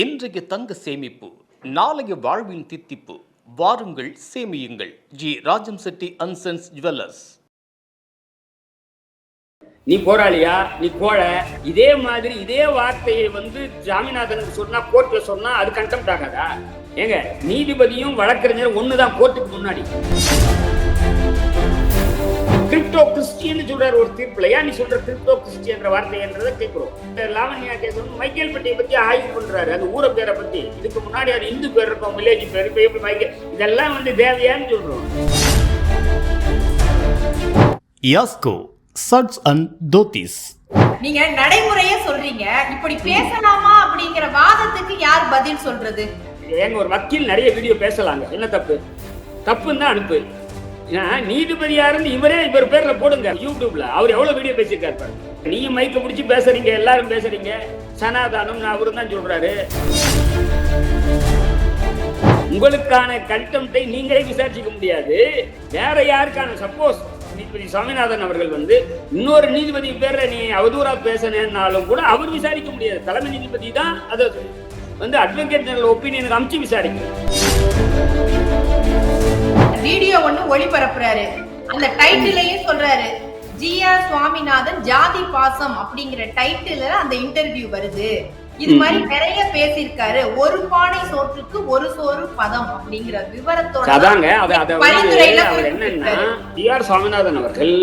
இன்றைய தங்க சேமிப்பு நாளைய வாழ்வின் தித்திப்பு. வாருங்கள் சேமியுங்கள். G. Rajam Chetty and sons jewellers. நீ போராளியா? நீ கோழ இதே மாதிரி இதே வார்த்தையை வந்து ஜாமிநாதனுக்கு சொன்னா கோர்ட்ல சொன்னா அது கண்டெம்ட் ஆகாதா ஏங்க நீதிபதியும் வழக்கறிஞர் ஒண்ணுதான் கோர்ட்டுக்கு முன்னாடி. கிரிப்டோ கிறிஸ்டியன் சொல்றாரு ஒரு தீர்ப்புல. ஏன் நீ சொல்ற கிரிப்டோ கிறிஸ்டியன்ற வார்த்தைன்றதை கேட்கிறோம். இந்த லாவண்யா கேஸ் வந்து மைக்கேல் பட்டியை பத்தி ஆய்வு பண்றாரு. அந்த ஊர பேரை பத்தி. இதுக்கு முன்னாடி அது இந்து பேர் இருக்கும் வில்லேஜ் பேர் இப்ப எப்படி மைக்கேல் இதெல்லாம் வந்து தேவையான்னு சொல்றோம். Yasco suits and dhotis. நீங்க நடைமுறையே சொல்றீங்க. இப்படி பேசலாமா அப்படிங்கிற வாதத்துக்கு யார் பதில் சொல்றது? ஏங்க ஒரு வக்கீல் நிறைய வீடியோ பேசலாங்க. என்ன தப்பு? தப்புன்னு தான் அனுப்பு. நீதிபதியா இருந்து இவரே இவர் பேர்ல போடுங்க யூடியூப்ல. அவர் எவ்வளவு வீடியோ பேசியிருக்காரு பாருங்க நீ மைக்க பிடிச்சி பேசுறீங்க எல்லாரும் பேசுறீங்க. சனாதானம் அவரு தான் சொல்றாரு. உங்களுக்கான கண்டெம்ட்டை நீங்களே விசாரிச்சுக்க முடியாது. வேற யாருக்கான சப்போஸ் நீதிபதி சுவாமிநாதன் அவர்கள் வந்து இன்னொரு நீதிபதி பேர்ல நீ அவதூறா பேசினாலும் கூட அவர் விசாரிக்க முடியாது. தலைமை நீதிபதி தான் அதை வந்து அட்வொகேட் ஜெனரல் ஒப்பீனியனுக்கு அமுச்சு விசாரிக்கும் வீடியோ ஒண்ணு ஒளிபரப்புறாரு. அந்த டைட்டிலையும் சொல்றாரு ஜிஆ சுவாமிநாதன் ஜாதி பாசம் அப்படிங்கிற டைட்டில அந்த இன்டர்வியூ வருது. இது மாதிரி நிறைய பேசியிருக்காரு. ஒரு பானை சோற்றுக்கு ஒரு சோறு பதம் அப்படிங்கிற விவரத்தோட அதாங்க. என்னன்னா குறிப்பிட்டிருக்காரு. டி ஆர் சுவாமிநாதன் அவர்கள்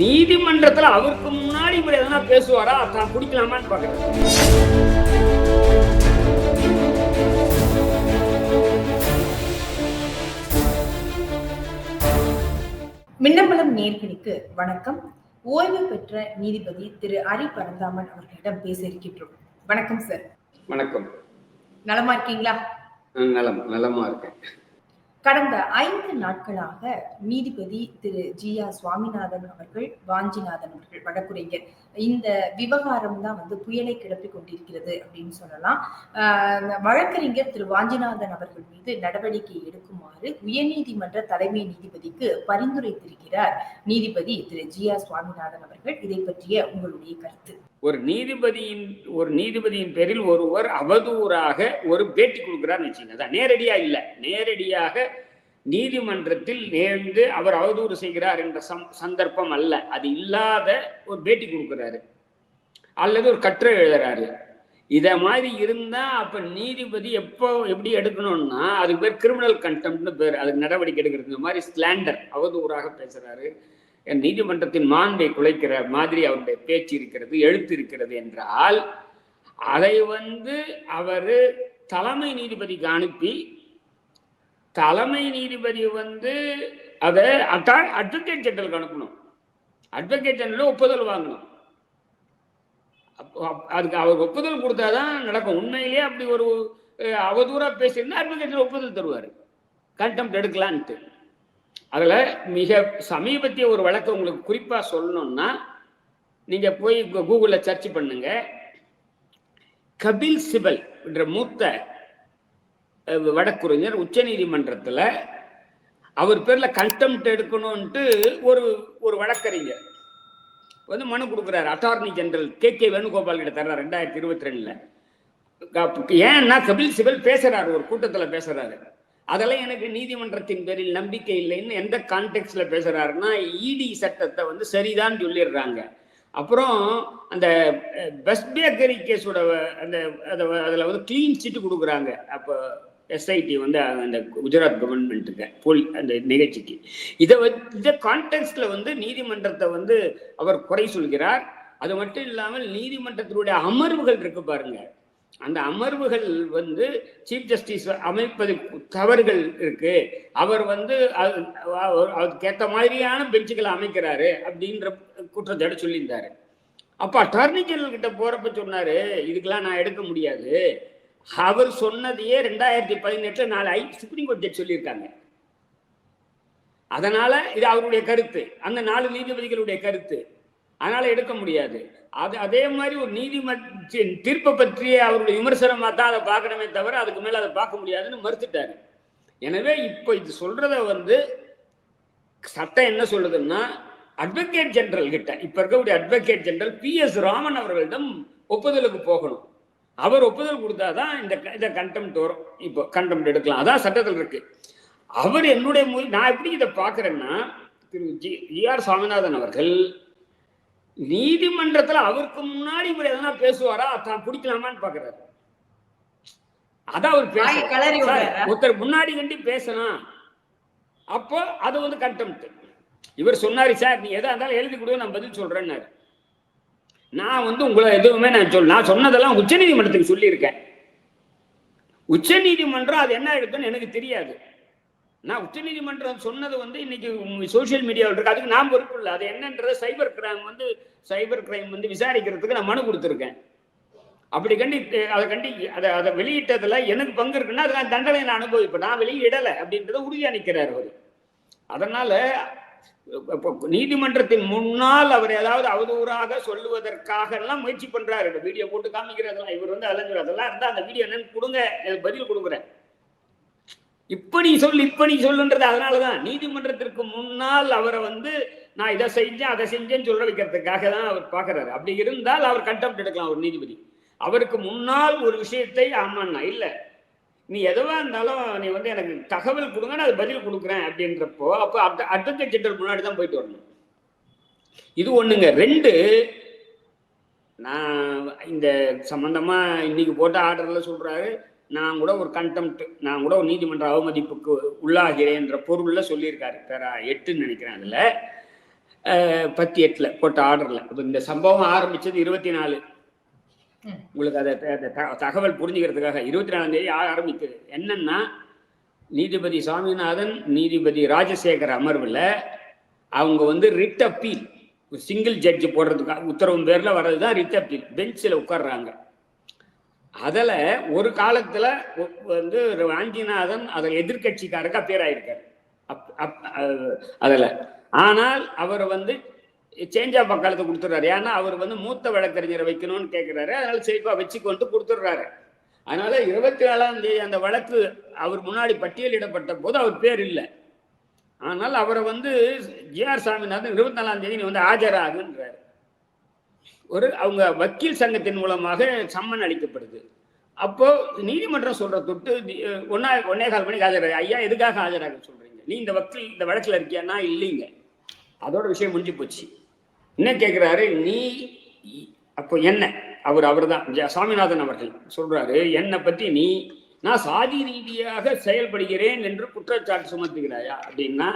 நீதிமன்றத்துல அவருக்கு முன்னாடி இவர் எதனா பேசுவாரா? தான் குடிக்கலாமான்னு பாக்குறாரு மின்னம்பலம் நேர்களுக்கு வணக்கம். ஓய்வு பெற்ற நீதிபதி திரு அரி பரந்தாமன் அவர்களிடம் பேச இருக்கின்றோம். வணக்கம் சார் வணக்கம். நலமா இருக்கீங்களா? நலம் நலமா இருக்கேன். கடந்த ஐந்து நாட்களாக நீதிபதி திரு ஜி ஆர் சுவாமிநாதன் அவர்கள் வாஞ்சிநாதன் அவர்கள் வழக்குரைஞர் இந்த விவகாரம் தான் வந்து புயலை கிளப்பி கொண்டிருக்கிறது அப்படின்னு சொல்லலாம். வழக்கறிஞர் திரு வாஞ்சிநாதன் அவர்கள் மீது நடவடிக்கை எடுக்குமாறு உயர்நீதிமன்ற தலைமை நீதிபதிக்கு பரிந்துரைத்திருக்கிறார் நீதிபதி திரு ஜி ஆர் சுவாமிநாதன் அவர்கள். இதை பற்றிய உங்களுடைய கருத்து. ஒரு நீதிபதியின் ஒரு நீதிபதியின் பேரில் ஒருவர் அவதூறாக ஒரு பேட்டி கொடுக்குறாருன்னு வச்சுங்க அதான் நேரடியா இல்லை. நேரடியாக நீதிமன்றத்தில் நேர்ந்து அவர் அவதூறு செய்கிறார் என்ற சம் சந்தர்ப்பம் அல்ல. அது இல்லாத ஒரு பேட்டி கொடுக்குறாரு. அல்லது ஒரு கட்டுரை எழுதுறாரு. இதை மாதிரி இருந்தா அப்ப நீதிபதி எப்போ எப்படி எடுக்கணும்னா அதுக்கு பேர் கிரிமினல் கண்டெம்ட்னு பேர் அதுக்கு நடவடிக்கை எடுக்கிறது. இந்த மாதிரி ஸ்லாண்டர் அவதூறாக பேசுறாரு. என் நீதிமன்றத்தின் மாண்பை குலைக்கிற மாதிரி அவருடைய பேச்சு இருக்கிறது எழுத்து இருக்கிறது என்றால் அதை வந்து அவர் தலைமை நீதிபதிக்கு அனுப்பி தலைமை நீதிபதி வந்து அதை அட்வொகேட் ஜெனரலுக்கு அனுப்பணும். அட்வொகேட் ஜெனரல் ஒப்புதல் வாங்கணும். அப்போ அப்- அதுக்கு அவர் ஒப்புதல் கொடுத்தாதான் நடக்கும். உண்மையிலேயே அப்படி ஒரு அவதூறாக பேசியிருந்தா அட்வொகேட் ஒப்புதல் தருவார். கண்டெம்ட் எடுக்கலான்ட்டு. அதில் மிக சமீபத்திய ஒரு வழக்கு உங்களுக்கு குறிப்பாக சொல்லணும்னா நீங்கள் போய் கூகுளில் சர்ச் பண்ணுங்க. கபில் சிபல் என்ற மூத்த அஹ், உச்ச உச்சநீதிமன்றத்தில் அவர் பேரில் கண்டெம்ட் எடுக்கணும்ன்ட்டு ஒரு ஒரு வழக்கறிஞர் வந்து மனு கொடுக்குறாரு. Attorney general K K Venugopal கிட்ட தர்றார் ரெண்டாயிரத்தி இருபத்தி ரெண்டில். ஏன்னா கபில் சிபல் பேசுகிறார் ஒரு கூட்டத்தில் பேசுகிறாரு அதெல்லாம் எனக்கு நீதிமன்றத்தின் பேரில் நம்பிக்கை இல்லைன்னு எந்த கான்டெக்ட்ல பேசுறாருன்னா இடி சட்டத்தை வந்து சரிதான் சொல்லிடுறாங்க. அப்புறம் அந்த பெஸ்ட் பேக்கரி கேஸோட அந்த அதை அதில் வந்து க்ளீன் சீட்டு கொடுக்குறாங்க. அப்போ எஸ்ஐடி வந்து அந்த குஜராத் கவர்மெண்ட்டுக்கு போலி அந்த நிகழ்ச்சிக்கு. இதை இந்த கான்டெக்ட்ல வந்து நீதிமன்றத்தை வந்து அவர் குறை சொல்கிறார். அது மட்டும் இல்லாமல் நீதிமன்றத்தினுடைய அமர்வுகள் இருக்கு பாருங்க. அந்த அமர்வுகள் வந்து சீஃப் ஜஸ்டிஸ் அமைப்பது தவறுகள் இருக்கு. அவர் வந்து அதுக்கேற்ற மாதிரியான பெஞ்சுகளை அமைக்கிறாரு அப்படின்ற குற்றச்சாட்டு சொல்லியிருந்தாரு. அப்ப அட்டார்னி ஜெனரல் கிட்ட போறப்ப சொன்னாரு இதுக்கெல்லாம் நான் எடுக்க முடியாது. அவர் சொன்னதையே ரெண்டாயிரத்தி பதினெட்டுல நாலு ஐ சுப்ரீம் கோர்ட் ஜட்ஜ் சொல்லியிருக்காங்க. அதனால இது அவருடைய கருத்து. அந்த நாலு நீதிபதிகளுடைய கருத்து. அதனால எடுக்க முடியாது. அது அதே மாதிரி ஒரு நீதிமன்ற தீர்ப்பை பற்றிய அவருடைய விமர்சனமாக தான் அதை பார்க்கணுமே தவிர அதுக்கு மேலே அதை பார்க்க முடியாதுன்னு மறுத்துட்டாரு. எனவே இப்போ இது சொல்றத வந்து சட்டம் என்ன சொல்லுதுன்னா அட்வொகேட் ஜெனரல் கிட்ட இப்போ இருக்கக்கூடிய advocate general P S Raman அவர்களிடம் ஒப்புதலுக்கு போகணும். அவர் ஒப்புதல் கொடுத்தாதான் இந்த க- இந்த கண்டெம்ட் வரும். இப்போ கண்டெம்ட் எடுக்கலாம். அதான் சட்டத்தில் இருக்கு. அவர் என்னுடைய மொழி நான் எப்படி இதை பார்க்குறேன்னா திரு ஜி ஆர் சுவாமிநாதன் அவர்கள் நீதிமன்றத்துல அவருக்கு முன்னாடி இவர் எதனா பேசுவாரா? தான் பிடிக்கலாமான்னு பாக்குறாரு. அதான் அவர்? ஒருத்தர் முன்னாடி கண்டி பேசலாம் அப்போ அது வந்து கண்டெம்ட் இவர் சொன்னாரு சார் நீ எதா இருந்தாலும் எழுதி கொடு நான் பதில் சொல்றேன்னாரு. நான் வந்து உங்களை எதுவுமே நான் சொல் நான் சொன்னதெல்லாம் உச்சநீதிமன்றத்துக்கு சொல்லியிருக்கேன். உச்சநீதிமன்றம் அது என்ன எடுக்குன்னு எனக்கு தெரியாது. நான் உச்சநீதிமன்றம் சொன்னது வந்து இன்னைக்கு சோஷியல் மீடியாவில் இருக்கு. அதுக்கு நான் பொறுப்பு இல்லை. அது என்னன்றது சைபர் கிரைம் வந்து சைபர் கிரைம் வந்து விசாரிக்கிறதுக்கு நான் மனு கொடுத்துருக்கேன். அப்படி கண்டி அதை கண்டி அதை அதை வெளியிட்டதுல எனக்கு பங்கு இருக்குன்னா அது தண்டனை நான் அனுபவிப்பேன். நான் வெளியிடலை அப்படின்றத உறுதியாக நிற்கிறார் அவர். அதனால இப்போ நீதிமன்றத்தின் முன்னால் அவர் ஏதாவது அவதூறாக சொல்லுவதற்காக எல்லாம் முயற்சி பண்றாரு. இந்த வீடியோ போட்டு காமிக்கிறதெல்லாம் இவர் வந்து அலைஞ்சு அதெல்லாம் இருந்தால் அந்த வீடியோ என்னன்னு கொடுங்க. எனக்கு பதில் கொடுக்குறேன். இப்படி சொல்லு இப்படி சொல்லுன்றது அதனாலதான். நீதிமன்றத்திற்கு முன்னால் அவரை வந்து நான் இதை செஞ்சேன் அதை செஞ்சேன்னு சொல்ல வைக்கிறதுக்காக தான் அவர் பார்க்கறாரு. அப்படி இருந்தால் அவர் கண்டெம்ட் எடுக்கலாம் ஒரு நீதிபதி. அவருக்கு முன்னால் ஒரு விஷயத்தை ஆமாண்ணா இல்ல. நீ எதுவா இருந்தாலும் நீ வந்து எனக்கு தகவல் கொடுங்க நான் அது பதில் கொடுக்குறேன் அப்படின்றப்போ அப்போ அட்வொகேட் ஜெனரல் முன்னாடி தான் போயிட்டு வரணும். இது ஒண்ணுங்க. ரெண்டு நான் இந்த சம்பந்தமா இன்னைக்கு போட்ட ஆர்டர்ல சொல்றாரு நான் கூட ஒரு கண்டெம்ட் நான் கூட ஒரு நீதிமன்ற அவமதிப்புக்கு உள்ளாகிறேன்ற பொருள்ல சொல்லியிருக்காரு. பேரா எட்டுன்னு நினைக்கிறேன் அதுல. பத்து எட்டுல போட்ட ஆர்டர்ல இப்போ இந்த சம்பவம் ஆரம்பிச்சது இருபத்தி நாலு. உங்களுக்கு அதை தகவல் புரிஞ்சுக்கிறதுக்காக இருபத்தி நாலாம் தேதி ஆரம்பிக்குது. என்னன்னா நீதிபதி சாமிநாதன் நீதிபதி ராஜசேகர் அமர்வில் அவங்க வந்து ரிட் அப்பீல் சிங்கிள் ஜட்ஜ் போடுறதுக்கு உத்தரவு பேர்ல வர்றதுதான் ரிட் அப்பீல் பெஞ்சில் உட்கார்றாங்க. அதில் ஒரு காலத்தில் வந்து வாஞ்சிநாதன் அதில் எதிர்கட்சிக்காரருக்கு அப்பேர் ஆயிருக்காரு. அப் அப் அதில். ஆனால் அவர் வந்து சேஞ்ச் ஆஃப் கொடுத்துட்றாரு. ஏன்னா அவர் வந்து மூத்த வழக்கறிஞரை வைக்கணும்னு கேட்குறாரு அதனால சரிப்பா வச்சுக்கொண்டு கொடுத்துட்றாரு. அதனால இருபத்தி நாலாம் தேதி அந்த வழக்கு அவர் முன்னாடி பட்டியலிடப்பட்ட போது அவர் பேர் இல்லை. ஆனால் அவரை வந்து ஜிஆர் சாமிநாதன் இருபத்தி நாலாம் தேதி நீ வந்து ஆஜராகுன்றாரு. ஒரு அவங்க வக்கீல் சங்கத்தின் மூலமாக சம்மன் அளிக்கப்படுது. அப்போ நீதிமன்றம் சொல்ற தொட்டு ஒன்னா ஒன்னே கால் மணிக்கு ஆஜராக. ஐயா எதுக்காக ஆஜராக சொல்றீங்க? நீ இந்த வக்கீல் இந்த வழக்கில் இருக்கியா இல்லைங்க. அதோட விஷயம் முடிஞ்சு போச்சு. என்ன கேட்குறாரு நீ அப்போ என்ன? அவர் அவர்தான். தான் சாமிநாதன் அவர்கள் சொல்றாரு என்னை பத்தி நீ நான் சாதி ரீதியாக செயல்படுகிறேன் என்று குற்றச்சாட்டு சுமத்துகிறாயா? அப்படின்னா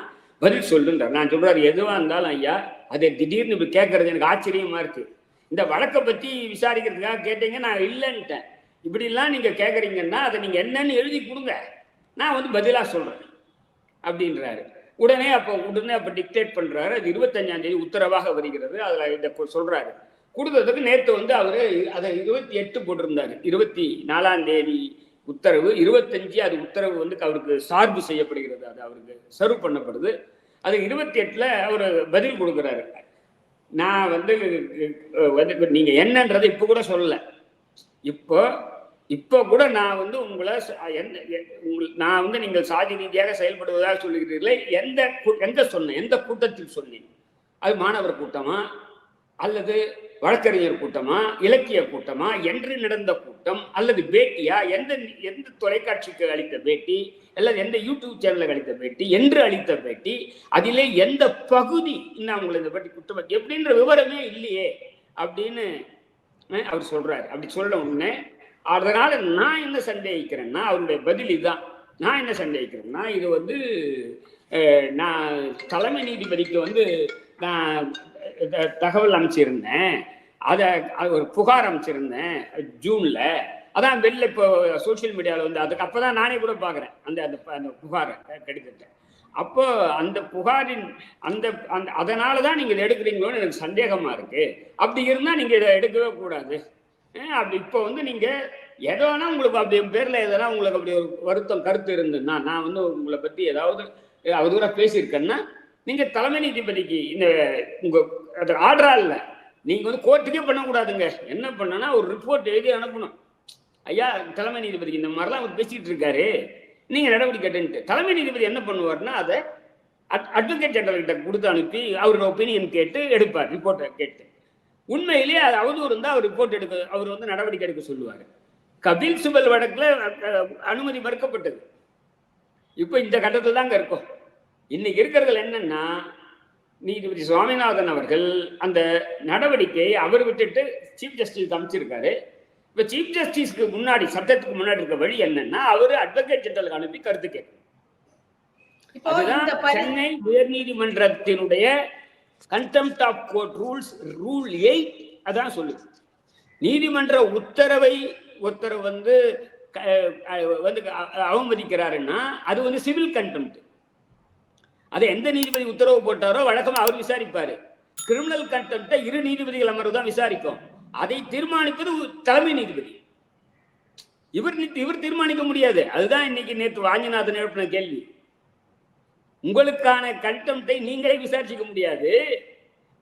பதில் சொல்லுன்றார். நான் சொல்றாரு எதுவா இருந்தாலும் ஐயா அதை திடீர்னு இப்படி கேட்கறது எனக்கு ஆச்சரியமா இருக்கு. இந்த வழக்கை பற்றி விசாரிக்கிறதுக்காக கேட்டீங்க நான் இல்லைன்ட்டேன். இப்படிலாம் நீங்கள் கேட்குறீங்கன்னா அதை நீங்கள் என்னன்னு எழுதி கொடுங்க. நான் வந்து பதிலாக சொல்கிறேன் அப்படின்றாரு. உடனே அப்போ உடனே அப்போ டிக்டேட் பண்ணுறாரு அது இருபத்தஞ்சாந்தேதி உத்தரவாக வருகிறது. அதில் இதை சொல்கிறாரு கொடுத்ததுக்கு நேற்று வந்து அவர் அதை இருபத்தி எட்டு போட்டிருந்தாரு. இருபத்தி நாலாம் தேதி உத்தரவு இருபத்தஞ்சு அது உத்தரவு வந்து அவருக்கு சார்பு செய்யப்படுகிறது. அது அவருக்கு சர்வ் பண்ணப்படுது. அது இருபத்தி எட்டில் அவர் பதில் கொடுக்குறாரு. நான் வந்து வந்து நீங்க என்னன்றதை இப்போ கூட சொல்லலை. இப்போ இப்போ கூட நான் வந்து உங்களை ச- எந்த உங்கள் நான் வந்து நீங்கள் சாதி ரீதியாக செயல்படுவதாக சொல்லுகிறீர்களே எந்த கூ- சொன்னேன்? எந்த கூட்டத்தில் சொன்னேன்? அது மாணவர் கூட்டமா? அல்லது வழக்கறிஞர் கூட்டமா இலக்கிய கூட்டமா என்று நடந்த கூட்டம் அல்லது பேட்டியா எந்த எந்த தொலைக்காட்சிக்கு அளித்த பேட்டி அல்லது எந்த யூடியூப் சேனலுக்கு அளித்த பேட்டி என்று அளித்த பேட்டி அதிலே எந்த பகுதி இன்னும் அவங்களை இதை பற்றி குற்றம் எப்படின்ற விவரமே இல்லையே அப்படின்னு அவர் சொல்றாரு. அப்படி சொல்ல உடனே அதனால நான் என்ன சந்தேகிக்கிறேன்னா அவருடைய பதில் இதுதான். நான் என்ன சந்தேகிக்கிறேன்னா இது வந்து நான் தலைமை நீதிபதிக்கு வந்து நான் தகவல் அமைச்சிருந்தேன் அதை அது ஒரு புகார் அமைச்சிருந்தேன் ஜூன்ல. அதான் வெளில இப்போ சோஷியல் மீடியாவில் வந்து அதுக்கு அப்பதான் நானே கூட பார்க்குறேன் அந்த அந்த அந்த புகாரை கடிதத்தை. அப்போ அந்த புகாரின் அந்த அந்த அதனால தான் நீங்கள் இதை எடுக்கிறீங்களோன்னு எனக்கு சந்தேகமாக இருக்குது அப்படி இருந்தால் நீங்கள் இதை எடுக்கவே கூடாது. அப்படி இப்போ வந்து நீங்கள் எதோ உங்களுக்கு அப்படி என் பேரில் எதனா உங்களுக்கு அப்படி ஒரு வருத்தம் கருத்து இருந்ததுன்னா நான் வந்து உங்களை பற்றி ஏதாவது அவதூறாக பேசியிருக்கேன்னா நீங்கள் தலைமை நீதிபதிக்கு இந்த உங்கள் அது ஆர்டரா இல்லை. நீங்கள் வந்து கோர்ட்டுக்கே பண்ணக்கூடாதுங்க. என்ன பண்ணனா ஒரு ரிப்போர்ட் எழுதி அனுப்பணும். ஐயா தலைமை நீதிபதிக்கு இந்த மாதிரிலாம் அவர் பேசிட்டு இருக்காரு. நீங்கள் நடவடிக்கை எடுன்ட்டு தலைமை நீதிபதி என்ன பண்ணுவார்னா அதை அட்வொகேட் ஜெனரல் கிட்ட கொடுத்து அனுப்பி அவரோட ஒப்பீனியன் கேட்டு எடுப்பார் ரிப்போர்ட்டை கேட்டு. உண்மையிலேயே அது அவதூறு இருந்தால் அவர் ரிப்போர்ட் எடுக்க அவர் வந்து நடவடிக்கை எடுக்க சொல்லுவார். கபில் சுபல் வழக்கில் அனுமதி மறுக்கப்பட்டது. இப்போ இந்த கட்டத்தில் தாங்க இருக்கும். இன்னைக்கு இருக்கிறதுல என்னன்னா நீதிபதி சுவாமிநாதன் அவர்கள் அந்த நடவடிக்கையை அவர் விட்டுட்டு சீஃப் ஜஸ்டிஸ் அமைச்சிருக்காரு இப்போ சீஃப் ஜஸ்டிஸ்க்கு முன்னாடி சட்டத்துக்கு முன்னாடி இருக்க வழி என்னன்னா அவர் அட்வொகேட் ஜெனரலுக்கு அனுப்பி கருத்து கேட்கணும். இப்போ அதுதான் Chennai உயர்நீதிமன்றத்தினுடைய contempt of court rules rule eight அதான் சொல்லுது. நீதிமன்ற உத்தரவை ஒருத்தர் வந்து வந்து அவமதிக்கிறாருன்னா அது வந்து சிவில் கண்டெம்ட் அதை எந்த நீதிபதி உத்தரவு போட்டாரோ வழக்கமா அவர் விசாரிப்பார். கிரிமினல் கண்டெம்ட்டை இரு நீதிபதிகள் அமர்வு தான் விசாரிக்கும். அதை தீர்மானிப்பது உ- தலைமை நீதிபதி. இவர் இவர் தீர்மானிக்க முடியாது. அதுதான் இன்னைக்கு நேற்று வாஞ்சிநாதன் எழுப்பின கேள்வி. உங்களுக்கான கண்டெம்ட்டை நீங்களே விசாரிச்சுக்க முடியாது.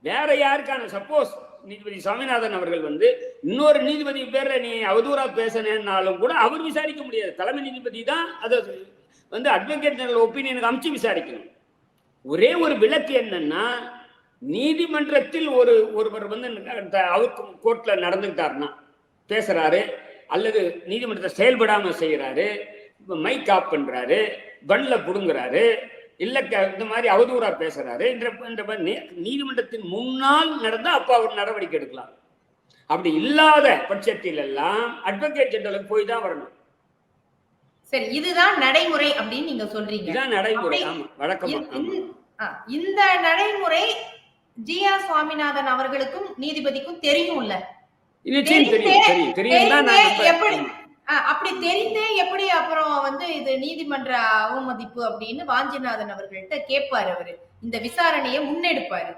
வேற யாருக்கான சப்போஸ் நீதிபதி சுவாமிநாதன் அவர்கள் வந்து இன்னொரு நீதிபதி பேர்ல நீ அவதூறா பேசினாலும் கூட அவர் விசாரிக்க முடியாது. தலைமை நீதிபதி தான் அதை வந்து அட்வொகேட் ஜெனரல் ஒப்பீனியனுக்கு அமைச்சு விசாரிக்கணும். ஒரே ஒரு விளக்கு என்னன்னா நீதிமன்றத்தில் ஒரு ஒருவர் வந்து அவருக்கு கோர்ட்ல நடந்துக்கிட்டாருன்னா பேசுறாரு அல்லது நீதிமன்றத்தை செயல்படாம செய்யறாரு மைக் ஆஃப் பண்றாரு பன்ல புடுங்குறாரு இல்ல க- இந்த மாதிரி அவதூறா பேசுறாரு என்ற மாதிரி நீதிமன்றத்தின் முன்னால் நடந்தா அப்ப அவர் நடவடிக்கை எடுக்கலாம். அப்படி இல்லாத பட்சத்தில் எல்லாம் அட்வொகேட் ஜெனரலுக்கு போய் தான் வரணும். சரி இதுதான் நடைமுறை அப்படின்னு நீங்க சொல்றீங்க. இதுதான் நடைமுறை. இந்த- நடைமுறை ஜி ஆர் சுவாமிநாதன் அவர்களுக்கும் நீதிபதிக்கும் தெரியும்ல? எப்படி அப்படி தெரிந்தே எப்படி அப்புறம் வந்து இது நீதிமன்ற அவமதிப்பு அப்படின்னு வாஞ்சிநாதன் அவர்கள்ட்ட கேட்பாரு அவரு. இந்த விசாரணையை முன்னெடுப்பாரு.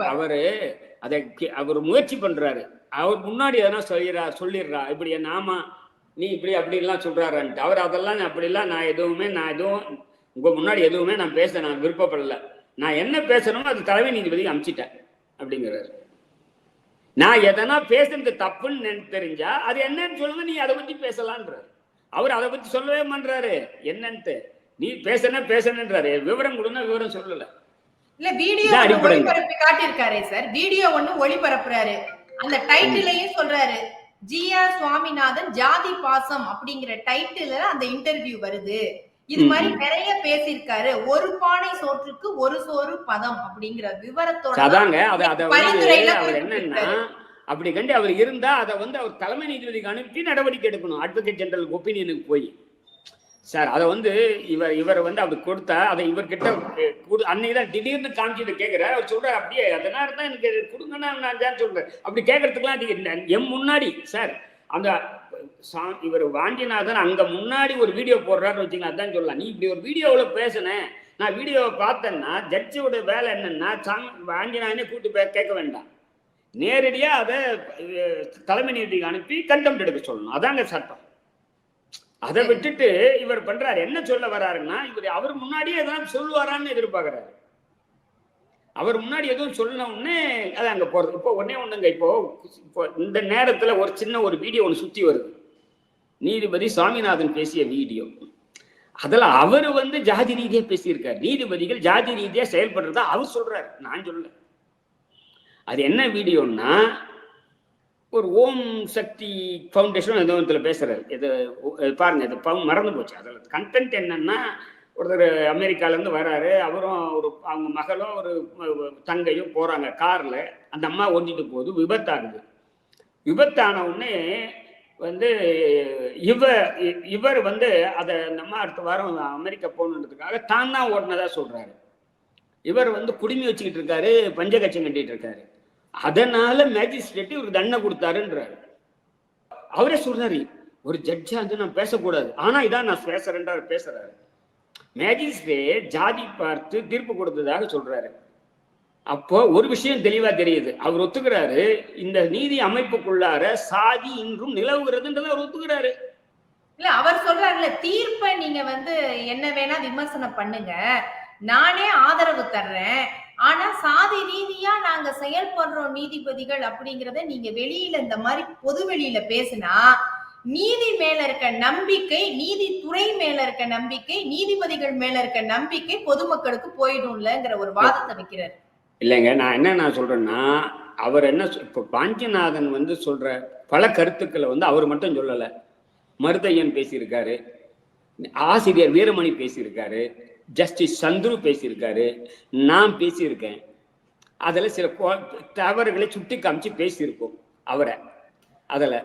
அவர் அதை அவர் முயற்சி பண்றாரு. அவர் முன்னாடி எதனா சொல்லிடுறா சொல்லிடுறா. இப்படி ஆமா நீ இப்படி அப்படி எல்லாம் சொல்றாருன்ட்டு. அவர் அதெல்லாம் அப்படிலாம் நான் எதுவுமே நான் எதுவும் உங்க முன்னாடி எதுவுமே நான் பேச நான் விருப்பப்படல. நான் என்ன பேசணுமோ அது தலைமை நீதிபதி அமிச்சிட்டேன் அப்படிங்கிறாரு. நான் எதனா பேசுறது தப்புன்னு தெரிஞ்சா அது என்னன்னு சொல்லுங்க நீ அதை பத்தி பேசலான்றாரு. அவர் அதை பத்தி சொல்லவே பண்றாரு என்னன்ட்டு? நீ பேசன பேசணுன்றாரு விவரம் கொடுன்னா விவரம் சொல்லல. இல்ல வீடியோ. ஒளிபரப்பி காட்டியிருக்காரே சார். வீடியோ ஒண்ணு ஒளிபரப்புறாரு. அந்த டைட்டிலையும் சொல்றாரு. ஜி ஆர் சுவாமிநாதன் ஜாதி பாசம் அப்படிங்கிற டைட்டில அந்த இன்டர்வியூ வருது இது மாதிரி. நிறைய பேசியிருக்காரு ஒரு பானை சோற்றுக்கு ஒரு சோறு பதம் அப்படிங்கிற விவரத்தோட அதாங்க அவர் என்னன்னா. அப்படி கண்டு அவர் இருந்தா அதை வந்து அவர் தலைமை நீதிபதிக்கு அனுப்பி நடவடிக்கை எடுக்கணும் அட்வொகேட் ஜெனரல் ஒப்பீனியனுக்கு போய் சார் அதை வந்து இவர் இவர் வந்து அப்படி கொடுத்தா அதை இவர்கிட்ட அன்னைக்கு தான் திடீர்னு காமிச்சிட்டு கேட்குற அவர் சொல்றாரு அப்படியே அதனால தான் எனக்கு கொடுங்கன்னா நான் தான் சொல்கிறேன் அப்படி கேட்கறதுக்குலாம் அது எம் முன்னாடி சார் அந்த சா- இவர் வாஞ்சிநாதன் அங்கே முன்னாடி ஒரு வீடியோ போடுறாருன்னு வச்சுக்கலாம் அதான் சொல்லலாம். நீ இப்படி ஒரு வீடியோவில் பேசுனேன் நான் வீடியோவை பார்த்தேன்னா ஜட்ஜோட வேலை என்னென்னா சாமி வாஞ்சிநாதனே கூட்டு போய் கேட்க வேண்டாம். நேரடியாக அதை தலைமை நீதிக்கு அனுப்பி கண்டெம்ட் எடுக்க சொல்லணும். அதாங்க சட்டம். அதை விட்டுட்டு இவர் பண்றாரு. என்ன சொல்ல வர்றாருன்னா இவர் அவர் முன்னாடியே எதாவது சொல்லுவாரான்னு எதிர்பார்க்கறாரு. அவர் முன்னாடி எதுவும் சொன்ன உடனே அது அங்க போறது. இப்போ ஒன்னே ஒண்ணுங்க. இப்போ இப்போ இந்த நேரத்துல ஒரு சின்ன ஒரு வீடியோ ஒன்று சுத்தி வருது. நீதிபதி சுவாமிநாதன் பேசிய வீடியோ. அதுல அவர் வந்து ஜாதி ரீதியா பேசியிருக்காரு. நீதிபதிகள் ஜாதி ரீதியா செயல்படுறதா அவர் சொல்றாரு. நான் சொல்லல. அது என்ன வீடியோன்னா ஒரு ஓம் சக்தி ஃபவுண்டேஷன் ஏதோ இதில் பேசுறாரு. இது பாருங்க இது பவு- மறந்து போச்சு. அதில் கண்டென்ட் என்னன்னா ஒருத்தர் அமெரிக்காலேருந்து வராரு. அவரும் ஒரு அவங்க மகளும் ஒரு தங்கையும் போகிறாங்க காரில். அந்த அம்மா ஓட்டிட்டு போகுது. விபத்தாகுது. விபத்தான உடனே வந்து இவ இவர் வந்து அதை அந்த அம்மா அடுத்த வாரம் அமெரிக்கா போகணுன்றதுக்காக தான் தான் ஓடினதாக சொல்கிறாரு இவர் வந்து குடுமி வச்சுக்கிட்டு இருக்காரு பஞ்சகச்சம் கட்டிகிட்டு இருக்காரு. அதனால மேஜிஸ்ட்ரேட் இவருக்கு தண்டனை கொடுத்தாருன்றாரு. அவரே சொல்றாரு ஒரு ஜட்ஜா வந்து நான் பேசக்கூடாது. ஆனா இதான் நான் பேசுறேன்றாரு பேசுறாரு. மேஜிஸ்ட்ரேட் ஜாதி பார்த்து தீர்ப்பு கொடுத்ததாக சொல்றாரு. அப்போ ஒரு விஷயம் தெளிவா தெரியுது. அவர் ஒத்துக்கிறாரு இந்த நீதி அமைப்புக்குள்ளார சாதி இன்றும் நிலவுகிறதுன்றதை அவர் ஒத்துக்கிறாரு. இல்ல அவர் சொல்றாருல தீர்ப்பை நீங்க வந்து என்ன வேணா விமர்சனம் பண்ணுங்க. நானே ஆதரவு தர்றேன். ஆனா சாதி ரீதியா நாங்க செயல்படுறோம் நீதிபதிகள் அப்படிங்கறத நீங்க வெளியில இந்த மாதிரி பொது வெளியில பேசினா நீதி மேல இருக்க நம்பிக்கை நீதித்துறை மேல இருக்க நம்பிக்கை நீதிபதிகள் மேல இருக்க நம்பிக்கை பொதுமக்களுக்கு போயிடும்லங்கிற ஒரு வாதத்தை வைக்கிறார். இல்லைங்க நான் என்ன நான் சொல்றேன்னா அவர் என்ன சொ- இப்போ பாஞ்சிநாதன் வந்து சொல்ற பல கருத்துக்களை வந்து அவர் மட்டும் சொல்லலை. மருதையன் பேசியிருக்காரு ஆசிரியர் வீரமணி பேசியிருக்காரு ஜஸ்டிஸ் சந்துரு பேசியிருக்காரு நான் பேசியிருக்கேன். அதில் சில கோ- தவறுகளை சுட்டி காமிச்சு பேசியிருக்கோம் அவரை. அதில்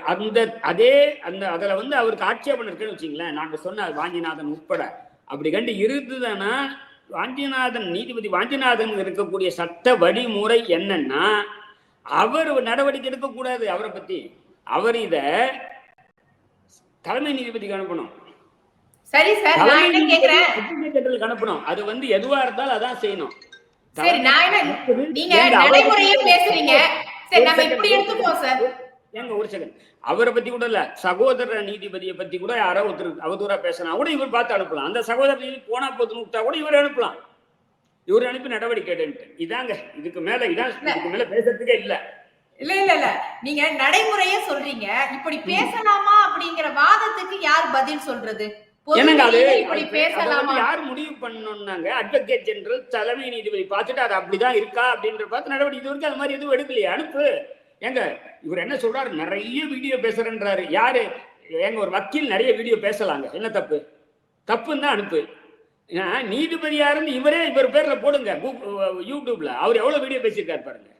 அந்த அதே அந்த அதில் வந்து அவருக்கு ஆட்சேபம் இருக்குன்னு வச்சிங்களேன் நாங்கள் சொன்ன வாஞ்சிநாதன் உட்பட. அப்படி கண்டு இருந்ததுன்னா வாஞ்சிநாதன் நீதிபதி வாஞ்சிநாதன் இருக்கக்கூடிய சட்ட வழிமுறை என்னன்னா அவர் நடவடிக்கை எடுக்கக்கூடாது அவரை பற்றி அவர் இதை தலைமை நீதிபதிக்கு அனுப்பணும். சரி சார் நான் என்ன கேக்குறேன்? அனுப்பணும் அது வந்து எதுவா இருந்தாலும் அதான் செய்யணும். சரி நான் என்ன நீங்க நடைமுறையே பத்தி- பேசுறீங்க? சரி நம்ம இப்படி எடுத்துப்போம் சார் ஏங்க ஒரு செகண்ட் அவரை பத்தி கூட இல்ல. சகோதர நீதிபதியை பத்தி கூட யாரோ ஒருத்தர் அவதூறா பேசினா கூட இவர் பார்த்து அனுப்பலாம். அந்த சகோதர நீதி போனா போதுன்னு விட்டா கூட இவர் அனுப்பலாம். இவர் அனுப்பி நடவடிக்கை எடுன்ட்டு. இதாங்க இதுக்கு மேல இதான் இதுக்கு மேல பேசுறதுக்கே இல்ல. இல்ல இல்ல இல்ல. நீங்க நடைமுறையே சொல்றீங்க. இப்படி பேசலாமா அப்படிங்கிற வாதத்துக்கு யார் பதில் சொல்றது? யார் முடிவு பண்ணணும்னாங்க அட்வொகேட் ஜெனரல் தலைமை நீதிபதி பார்த்துட்டு அது அப்படிதான் இருக்கா அப்படின்ற பார்த்து நடவடிக்கை இது வரைக்கும் அது மாதிரி எதுவும் எடுக்கலையே. அனுப்பு. ஏங்க இவர் என்ன சொல்றாரு? நிறைய வீடியோ பேசுறேன்றாரு. யாரு? ஏங்க ஒரு வக்கீல் நிறைய வீடியோ பேசலாங்க. என்ன தப்பு? தப்புன்னு தான் அனுப்பு நீதிபதியா இருந்து இவரே இவர் பேர்ல போடுங்க. யூடியூப்ல அவர் எவ்வளவு வீடியோ பேசியிருக்காரு பாருங்க.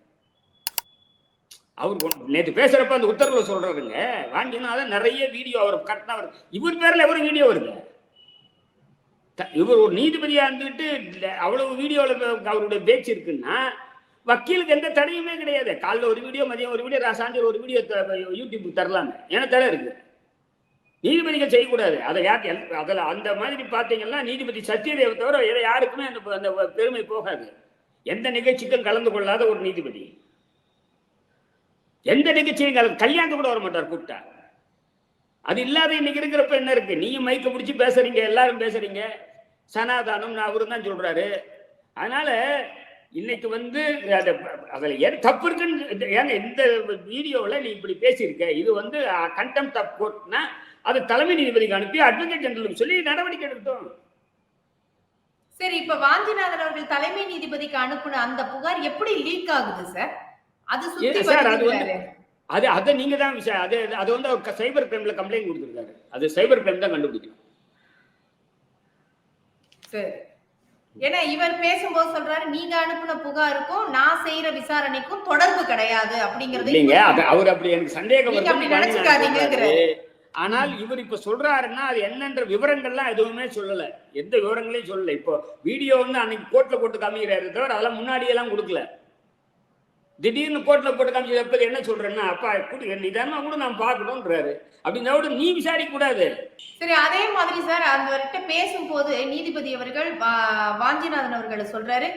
அவர் நேற்று பேசுறப்ப அந்த உத்தரவுல சொல்றாருங்க வாங்கினாதான் நிறைய வீடியோ அவர் கட்டினவர் இவர் பேரில் எவ்வளோ வீடியோ வருங்க? த- இவர் ஒரு நீதிபதியாக இருந்துட்டு அவ்வளவு வீடியோவில் அவருடைய பேச்சு இருக்குன்னா வக்கீலுக்கு எந்த தடையுமே கிடையாது. காலைல ஒரு வீடியோ மதியம் ஒரு வீடியோ சாயந்தரம் ஒரு வீடியோ யூடியூப் தரலாங்க ஏன்னா தடை இருக்கு. நீதிபதிகள் செய்யக்கூடாது. அதை யார் அதில் அந்த மாதிரி பார்த்தீங்கன்னா நீதிபதி சத்யதேவ தவிர வேற யாருக்குமே அந்த அந்த பெருமை போகாது. எந்த நிகழ்ச்சிக்கும் கலந்து கொள்ளாத ஒரு நீதிபதி. எந்த நிகழ்ச்சியும் கலந்து கல்யாணம் கூட வர மாட்டார் கூப்பிட்டா அது இல்லாத இன்னைக்கு இருக்கிறப்ப என்ன இருக்கு? நீ மைக்க பிடிச்சி பேசுறீங்க எல்லாரும் பேசுறீங்க. சனாதானம் அவரு தான் சொல்றாரு. அதனால இன்னைக்கு வந்து அது அதுல ஏன் தப்பு இருக்குன்னு ஏங்க இந்த வீடியோவில் நீ இப்படி பேசியிருக்க. இது வந்து கண்டெம் ஆஃப் கோர்ட்னா அது தலைமை நீதிபதிக்கு அனுப்பி அட்வொகேட் ஜெனரலுக்கு சொல்லி நடவடிக்கை எடுத்தோம் சரி இப்ப வாஞ்சிநாதன் அவர்கள் தலைமை நீதிபதிக்கு அனுப்புன அந்த புகார் எப்படி லீக் ஆகுது சார் அது சுத்தி சார், அது வந்து- அது அதை நீங்க தான் விஷயம் அது அது வந்து சைபர் கிரைம்ல கம்ப்ளைண்ட் கொடுத்துருக்காரு. அது சைபர் கிரைம் தான் கண்டுபிடிக்கணும். ஏன்னா இவர் பேசும்போது சொல்றாரு நீங்க அனுப்புன புகாருக்கும் நான் செய்யற விசாரணைக்கும் தொடர்பு கிடையாது அப்படிங்கறது இல்லைங்க அவர் அப்படி எனக்கு சந்தேகம். சொல்றாரு. ஆனால் இவர் இப்ப சொல்றாருன்னா அது என்னன்ற விவரங்கள்லாம் எதுவுமே சொல்லல. எந்த விவரங்களையும் சொல்லல. இப்போ வீடியோ வந்து அன்னைக்கு கோர்ட்ல போட்டு காமிக்கிறாரு தவிர அதெல்லாம் முன்னாடி எல்லாம் கொடுக்கல. திடீர்னு கோர்ட்ல போட்டு காமிச்சது எப்ப என்ன சொல்றேன்னா அப்பா கூட நிதானமா கூட நான் பார்க்கணும்ன்றாரு. கூட நீ விசாரிக்க கூடாது. சரி அதே மாதிரி சார் அவர்கிட்ட பேசும்போது நீதிபதி அவர்கள் வாஞ்சிநாதன் அவர்களை சொல்றாரு.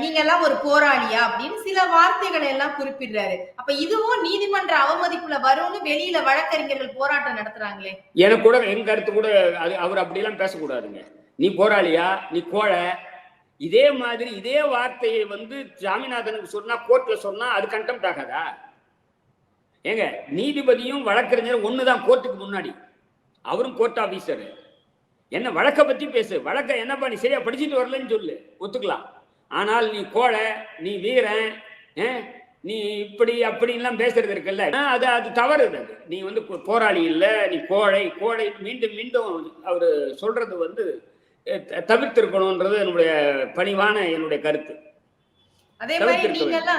நீங்க எல்லாம் ஒரு போராளியா? அப்படின்னு சில வார்த்தைகளை எல்லாம் குறிப்பிடுறாரு. அப்ப இதுவும் நீதிமன்ற அவமதிப்புல வரும்னு வெளியில வழக்கறிஞர்கள் போராட்டம் நடத்துறாங்களே. எனக்கு கூட என் கருத்து கூட அவர் அப்படியெல்லாம் பேசக்கூடாதுங்க. நீ போராளியா? நீ கோழை? இதே மாதிரி இதே வார்த்தையை வந்து சாமிநாதனுக்கு சொன்னா கோர்ட்ல சொன்னா அது கண்டெம்ட் ஆகாதா? ஏங்க நீதிபதியும் வழக்கறிஞரும் ஒண்ணுதான் கோர்ட்டுக்கு முன்னாடி. அவரும் கோர்ட் ஆபீசர் என்ன வழக்க பத்தி பேசு. வழக்க என்னப்பா நீ சரியா படிச்சுட்டு வரலன்னு சொல்லு. ஒத்துக்கலாம். ஆனால் நீ கோழை நீ வீரன் நீ இப்படி அப்படின்லாம் பேசுறது இருக்குல்ல. அது அது தவறு அது. நீ வந்து போராளி இல்லை நீ கோழை. கோழை மீண்டும் மீண்டும் அவர் சொல்றது வந்து தவிர்த்திருக்கணும்ன்றது என்னுடைய பணிவான என்னுடைய கருத்து. அதே மாதிரி தவிர்த்திருக்க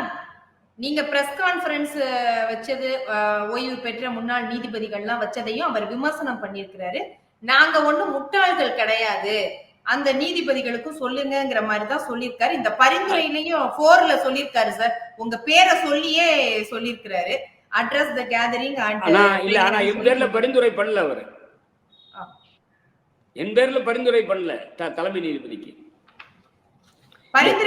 நீங்க எல்லாம் பிரஸ் கான்ஃபரன்ஸ் வச்சது ஓய்வு பெற்ற முன்னாள் நீதிபதிகள்லாம் வச்சதையும் அவர் விமர்சனம் பண்ணியிருக்கிறாரு. நாங்க ஒண்ணும் முட்டாள்கள் கிடையாது. அந்த நீதிபதிகளுக்கும் சொல்லுங்கங்கிற மாதிரி தான் சொல்லியிருக்காரு. இந்த பரிந்துரையிலையும் போர்ல சொல்லியிருக்காரு சார். உங்க பேரை சொல்லியே சொல்லியிருக்கிறாரு. அட்ரஸ் த கேதரிங் இல்ல ஆனா என் பேர்ல பரிந்துரை பண்ணல அவரு. என் பேர்ல பரிந்துரை பண்ணல தலைமை நீதிபதிக்கு.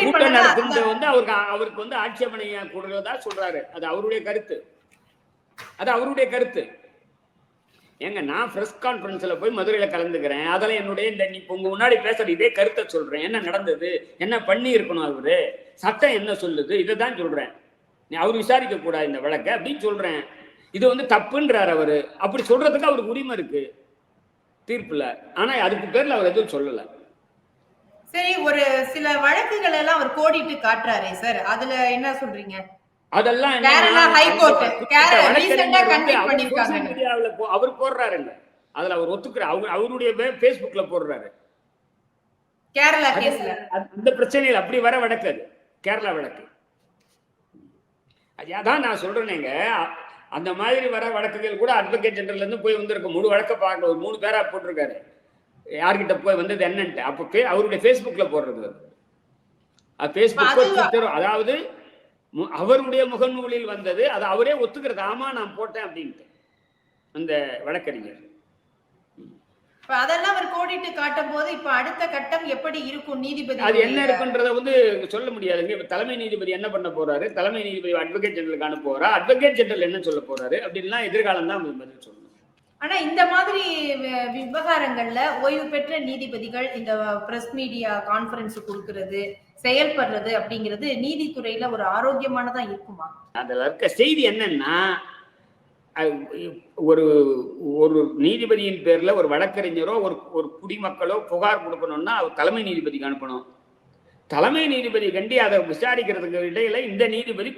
கூட்டம் வந்து அவருக்கு அவருக்கு வந்து ஆட்சேபனையா கொடுறதா சொல்றாரு. அது அவருடைய கருத்து. அது அவருடைய கருத்து. ஏங்க நான் பிரஸ் கான்ஃபரன்ஸ்ல போய் மதுரையில கலந்துக்கிறேன். அதெல்லாம் என்னுடைய இந்த நீ இப்ப உங்க முன்னாடி பேசுற இதே கருத்தை சொல்றேன். என்ன நடந்தது? என்ன பண்ணி இருக்கணும் அவரு? சட்டம் என்ன சொல்லுது? இதை தான் சொல்றேன். நீ அவர் விசாரிக்க கூடாது இந்த வழக்கை அப்படின்னு சொல்றேன். இது வந்து தப்புன்றார் அவரு. அப்படி சொல்றதுக்கு அவருக்கு உரிமை இருக்கு. தீர்ப்புல. ஆனா அதுக்கு பேர்ல அவர் எதுவும் சொல்லல. சரி ஒரு சில வழக்குகள் எல்லாம் அவர் கோடிட்டு காட்டுறாரே சார். அதுல என்ன சொல்றீங்க? அதெல்லாம் Kerala high court Kerala convict அவர் பண்ணிருக்காங்க அவர் போடுறாருங்க அதுல அவர் ஒத்துக்கிறார் அவர் அவருடைய பேஸ்புக்ல போடுறாரு. கேரளா கேஸ்ல அந்த பிரச்சனையில் அப்படி வர வழக்கு அது. கேரளா வழக்கு. அது அதான் நான் சொல்றேனேங்க. அந்த மாதிரி வர வழக்குகள் கூட அட்வொகேட் ஜெனரல்ல இருந்து போய் வந்திருக்கு முழு வழக்க பார்க்க ஒரு மூணு பேரா போட்டிருக்காரு. யார்கிட்ட போய் வந்தது என்னன்ட்டு. அப்போ அவருடைய ஃபேஸ்புக்ல போடுறது அது. அது ஃபேஸ்புக் அது- ட்விட்டர் அதாவது அவருடைய முகநூலில் வந்தது. அது அவரே ஒத்துக்கிறது. ஆமா நான் போட்டேன் அப்படின்ட்டு. அந்த வழக்கறிஞர். அதெல்லாம் அவர் கோடிட்டு காட்டும் போது இப்ப அடுத்த கட்டம் எப்படி இருக்கும் நீதிபதி அது என்ன இருக்குன்றத வந்து சொல்ல முடியாதுங்க இப்ப தலைமை நீதிபதி என்ன பண்ண போறாரு? தலைமை நீதிபதி அட்வொகேட் ஜெனரலுக்கு அனுப்ப போறா அட்வொகேட் ஜெனரல் என்ன சொல்ல போறாரு? அப்படின்லாம் எதிர்காலம் தான் பதில் சொல்லணும். ஆனா இந்த மாதிரி விவகாரங்கள்ல ஓய்வு பெற்ற நீதிபதிகள் இந்த பிரஸ் மீடியா கான்ஃபரன்ஸ் கொடுக்கிறது செயல்படுறது அப்படிங்கிறது நீதித்துறையில ஒரு ஆரோக்கியமானதா இருக்குமா? அதுல இருக்க செய்தி என்னன்னா ஒரு ஒரு நீதிபதியின் பேரில் ஒரு வழக்கறிஞரோ ஒரு ஒரு குடிமக்களோ புகார் கொடுக்கணும்னா அவர் தலைமை நீதிபதிக்கு அனுப்பணும். தலைமை நீதிபதி கண்டி அதை விசாரிக்கிறதுக்கு இடையில இந்த நீதிபதி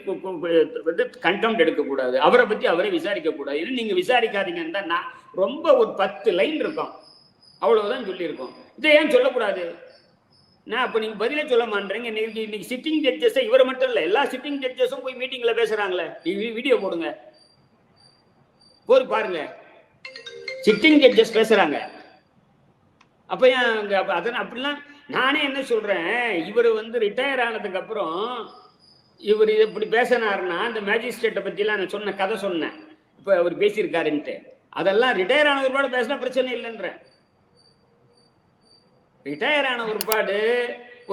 வந்து கண்டம் எடுக்கக்கூடாது. அவரை பத்தி அவரே விசாரிக்க கூடாது இது நீங்க விசாரிக்காதீங்கன்னு தான் நான் ரொம்ப ஒரு பத்து லைன் இருக்கும். அவ்வளவுதான் சொல்லியிருக்கோம். இதை ஏன் சொல்லக்கூடாது? நான் அப்ப நீங்க பதிலே சொல்ல மாட்டேங்க இன்னைக்கு இன்னைக்கு சிட்டிங் ஜட்ஜஸ் இவரை மட்டும் இல்லை எல்லா சிட்டிங் ஜட்ஜஸும் போய் மீட்டிங்ல பேசுறாங்களே. வீடியோ போடுங்க. போய் பாருங்க. சிட்டிங் ஜட்ஜஸ் பேசுறாங்க. அப்ப ஏன் அதன் அப்படிலாம் நானே என்ன சொல்றேன்? இவர் வந்து ரிட்டையர் ஆனதுக்கு அப்புறம் இவர் இப்படி பேசினாருன்னா அந்த மேஜிஸ்ட்ரேட்டை பற்றிலாம் நான் சொன்ன கதை சொன்னேன். இப்போ அவர் பேசியிருக்காருன்ட்டு. அதெல்லாம் ரிட்டையர் ஆன ஒருபாடு பேசினா பிரச்சனை இல்லைன்றேன். ரிட்டையர் ஆன ஒருபாடு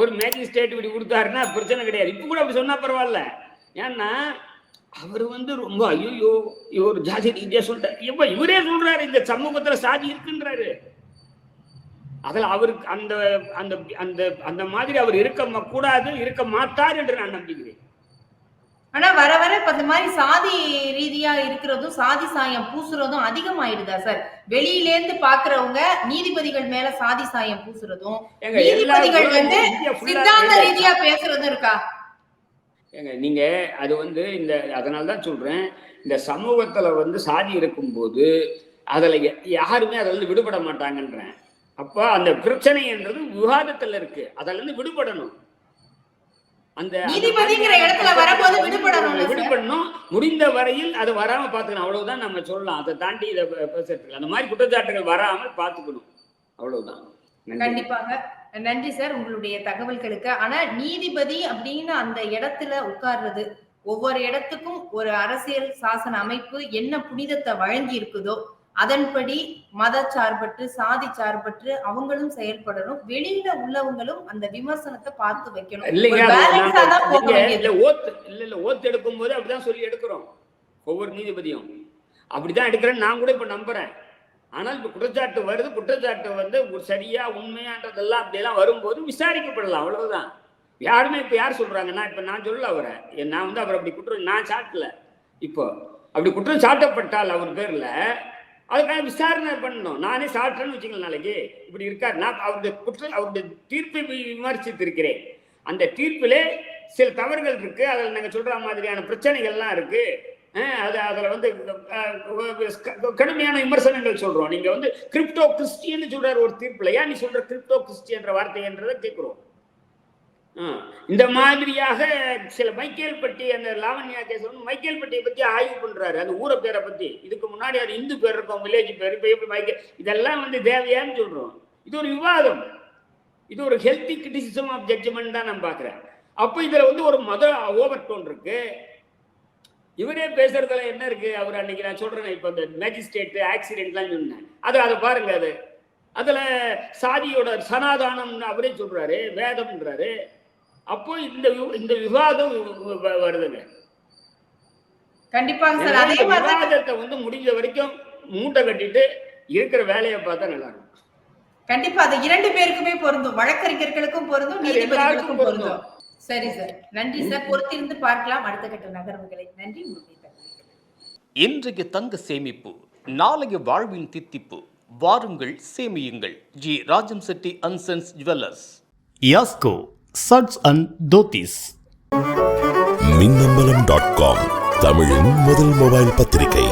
ஒரு மேஜிஸ்ட்ரேட் இப்படி கொடுத்தாருன்னா பிரச்சனை கிடையாது. இப்போ கூட அப்படி சொன்னா பரவாயில்ல. ஏன்னா அவர் வந்து ரொம்ப ஐயோ இவர் ஜாதி ரீதியா சொல்லிட்டார். இப்ப இவரே சொல்றாரு இந்த சமூகத்துல சாதி இருக்குன்றாரு. அதுல அவருக்கு அந்த அந்த அந்த அந்த மாதிரி அவர் இருக்க கூடாது இருக்க மாட்டார் என்று நான் நம்புகிறேன். ஆனா வர வர இப்ப இந்த மாதிரி சாதி ரீதியா இருக்கிறதும் சாதி சாயம் பூசுறதும் அதிகமாயிடுதா சார்? வெளியில இருந்து பாக்குறவங்க நீதிபதிகள் மேல சாதி சாயம் பூசுறதும் நீதிபதிகள் வந்து சித்தாந்த. ரீதியா பேசுறதும் இருக்கா? ஏங்க நீங்க அது வந்து இந்த அதனால தான் சொல்றேன். இந்த சமூகத்துல வந்து சாதி இருக்கும்போது அதுல யாருமே அதுல இருந்து விடுபட மாட்டாங்கன்றேன். அப்ப அந்த பிரச்சனைன்றது விவாதத்துல இருக்கு. அதுல இருந்து விடுபடணும். அந்த நீதிபதிங்கிற இடத்துல வரும்போது விடுபடணும்ல சார். விடுபடணும். முடிந்த வரையில் அது வராம பாத்துக்கணும் அவ்வளவுதான் நம்ம சொல்லலாம். அதை தாண்டி இதை பேசுறதுக்கு அந்த மாதிரி குற்றச்சாட்டுகள் வராமல் பாத்துக்கணும் அவ்வளவுதான். கண்டிப்பாக. நன்றி சார் உங்களுடைய தகவல்களுக்கு. ஆனா நீதிபதி அப்படின்னு அந்த இடத்துல உட்கார்றது ஒவ்வொரு இடத்துக்கும் ஒரு அரசியல் சாசன அமைப்பு என்ன புனிதத்தை வழங்கி இருக்குதோ அதன்படி மத சார்பற்று சாதி சார்பற்று அவங்களும் செயல்படணும். வெளியில உள்ளவங்களும் அந்த விமர்சனத்தை பார்த்து வைக்கணும். இல்ல ஓத்து இல்ல இல்ல ஓத்து எடுக்கும் போது அப்படிதான் சொல்லி எடுக்கிறோம். ஒவ்வொரு நீதிபதியும். அப்படிதான் எடுக்கிறேன்னு நான் கூட இப்ப நம்புறேன். ஆனால் இப்போ குற்றச்சாட்டு வருது குற்றச்சாட்டு வந்து ஒரு சரியா உண்மையான்றதெல்லாம் அப்படியெல்லாம் வரும்போது விசாரிக்கப்படலாம் அவ்வளவுதான். யாருமே இப்போ யார் சொல்கிறாங்கன்னா இப்போ நான் சொல்லல அவரை. நான் வந்து அவர் அப்படி குற்றம் நான் சாட்டல. இப்போ அப்படி குற்றம் சாட்டப்பட்டால் அவர் பேரில் அதுக்காக விசாரணை பண்ணணும். நானே சாட்டுறேன்னு வச்சுக்கலாம் நாளைக்கு. இப்படி இருக்கார். நான் அவருடைய குற்றம் அவருடைய தீர்ப்பை விமர்சித்திருக்கிறேன். அந்த தீர்ப்பிலே சில தவறுகள் இருக்கு. அதில் நாங்கள் சொல்ற மாதிரியான பிரச்சனைகள்லாம் இருக்கு. அது அதில் வந்து க- கடுமையான விமர்சனங்கள் சொல்கிறோம் நீங்கள் வந்து கிரிப்டோ கிறிஸ்டியன் சொல்கிறார் ஒரு தீர்ப்பில். ஏன் நீ சொல்கிற கிரிப்டோ கிறிஸ்டியன்ற வார்த்தைன்றதை கேட்குறோம். இந்த மாதிரியாக சில மைக்கேல் பட்டி அந்த லாவண்யா கேஸ் வந்து மைக்கேல் பட்டியை பற்றி ஆய்வு பண்ணுறாரு அந்த ஊரை பேரை பற்றி இதுக்கு முன்னாடி அது இந்து பேர் இருக்கும் வில்லேஜ் பேர் இப்போ எப்படி மைக்கேல் இதெல்லாம் வந்து தேவையான்னு சொல்கிறோம் இது ஒரு விவாதம். இது ஒரு ஹெல்த்தி கிரிட்டிசிசம் ஆஃப் ஜட்ஜ்மெண்ட் தான் நான் பார்க்குறேன். அப்போ இதில் வந்து ஒரு மத ஓவர் டோன் இருக்குது இவரே பேசுறதுல என்ன இருக்கு? அவர் அன்னைக்கு நான் சொல்றேன் இப்போ இந்த மேஜிஸ்ட்ரேட் ஆக்சிடென்ட்லாம் சொன்னேன் அது அதை பாருங்க அது. அதுல சாதியோட சனாதானம் அவரே சொல்றாரு வேதம்ன்றாரு. அப்போ இந்த இந்த விவாதம் வருதுங்க. கண்டிப்பாக சார். அதே விவாதத்தை வந்து முடிஞ்ச வரைக்கும் மூட்டை கட்டிட்டு இருக்கிற வேலையை பார்த்தா நல்லா இருக்கும் கண்டிப்பா அது இரண்டு பேருக்குமே பொருந்தும். வழக்கறிஞர்களுக்கும் பொருந்தும் நீதிபதிகளுக்கும் பொருந்தும். சரி சார் நன்றி சார் பொறுத்திருந்து பார்க்கலாம் அடுத்த கட்ட நகர்வுகளை. நன்றி. இன்றைய தங்க சேமிப்பு நாளைய வாழ்வின் தித்திப்பு. வாருங்கள் சேமியுங்கள். G. Rajam Chetty and sons jewellers. Yasco suits and dhotis. Minnambalam dot com தமிழின் முதல் மொபைல் பத்திரிகை.